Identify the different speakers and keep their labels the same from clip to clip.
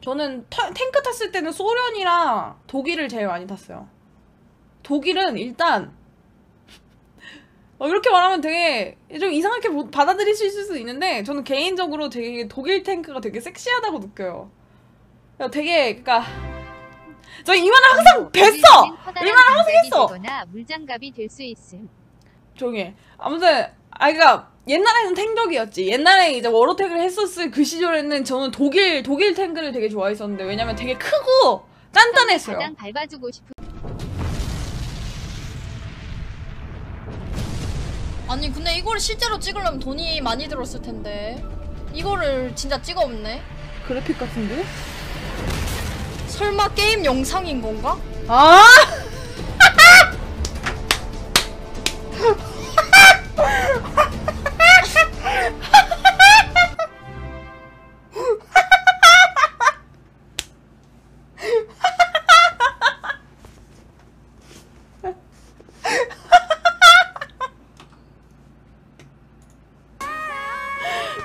Speaker 1: 저는 터- 탱크 탔을 때는 소련이랑 독일을 제일 많이 탔어요. 독일은 일단 어, 이렇게 말하면 되게 좀 이상하게 보- 받아들이실 수도 있는데 저는 개인적으로 되게 독일 탱크가 되게 섹시하다고 느껴요. 그러니까 되게 그러니까 저이 말을 항상 뵀어. 이 말을 항상 했어.
Speaker 2: 물장갑이 될 수 있음.
Speaker 1: 조용히 해. 아무튼 아 그니까 옛날에는 탱적이었지. 옛날에 이제 워로탱을 했었을 그 시절에는 저는 독일 독일 탱크를 되게 좋아했었는데 왜냐면 되게 크고 단단했어요.
Speaker 2: 가장 밟아주고 싶은
Speaker 3: 아니 근데 이거를 실제로 찍으려면 돈이 많이 들었을 텐데. 이거를 진짜 찍어 없네.
Speaker 1: 그래픽 같은데?
Speaker 3: 설마 게임 영상인 건가?
Speaker 1: 아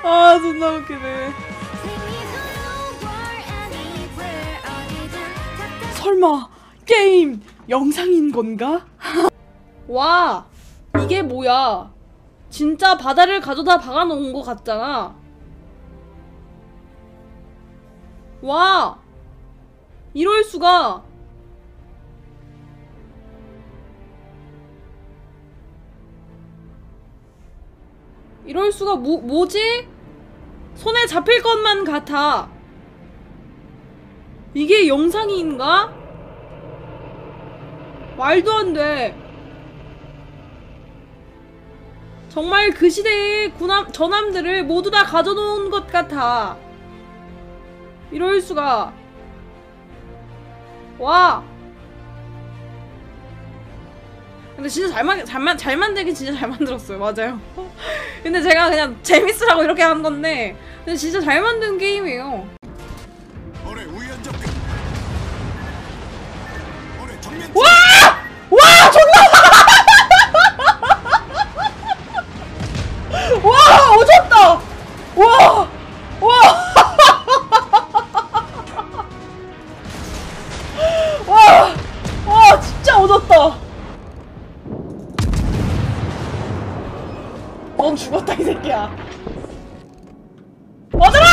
Speaker 1: 아 존나 웃기네. 설마 게임 영상인 건가? 와 이게 뭐야? 진짜 바다를 가져다 박아놓은 것 같잖아. 와 이럴 수가 이럴 수가 뭐, 뭐지? 손에 잡힐 것만 같아 이게 영상인가? 말도 안 돼. 정말 그 시대의 구남, 저남들을 모두 다 가져놓은 것 같아. 이럴 수가. 와. 근데 진짜 잘, 만, 잘, 만, 잘 만들긴 진짜 잘 만들었어요. 맞아요. 근데 제가 그냥 재밌으라고 이렇게 한 건데, 근데 진짜 잘 만든 게임이에요. 와! 넌 죽었다, 이 새끼야. 맞아라!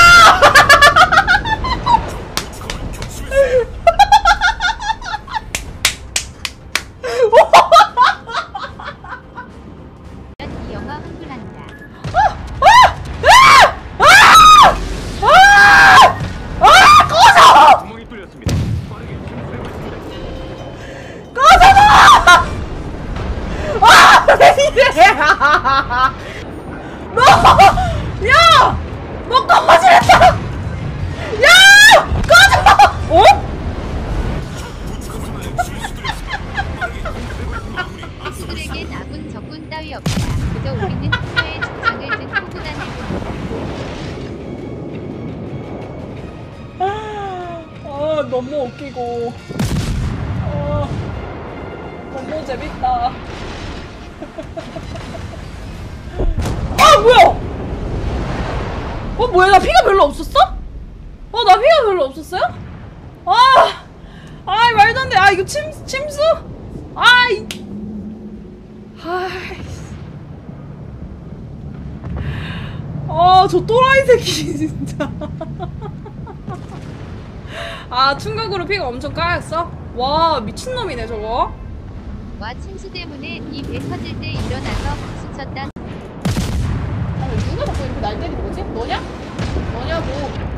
Speaker 2: 이 영화 흥분한다.
Speaker 4: 구멍이 뚫렸습니다. 빠르게 캠프를
Speaker 1: 왜 이래? 너! 야! 너 꺼지랬다! 야! 꺼져! 어?
Speaker 2: 백수들에겐 아군 적군 따위 없다. 그저 우리는 투표의 주장을 든 포근한
Speaker 1: 아, 너무 웃기고. 아, 너무 재밌다. 아, 뭐야! 어, 뭐야, 나 피가 별로 없었어? 어, 나 피가 별로 없었어요? 아, 아, 말도 안 돼. 아, 이거 침, 침수? 아 이. 아이. 아, 저 또라이 새끼, 진짜. 아, 충격으로 피가 엄청 까였어? 와, 미친놈이네, 저거.
Speaker 2: 와 침수 때문에 이배 터질 때 일어나서 박수 쳤다.
Speaker 1: 때리는 거지? 너냐? 너냐고.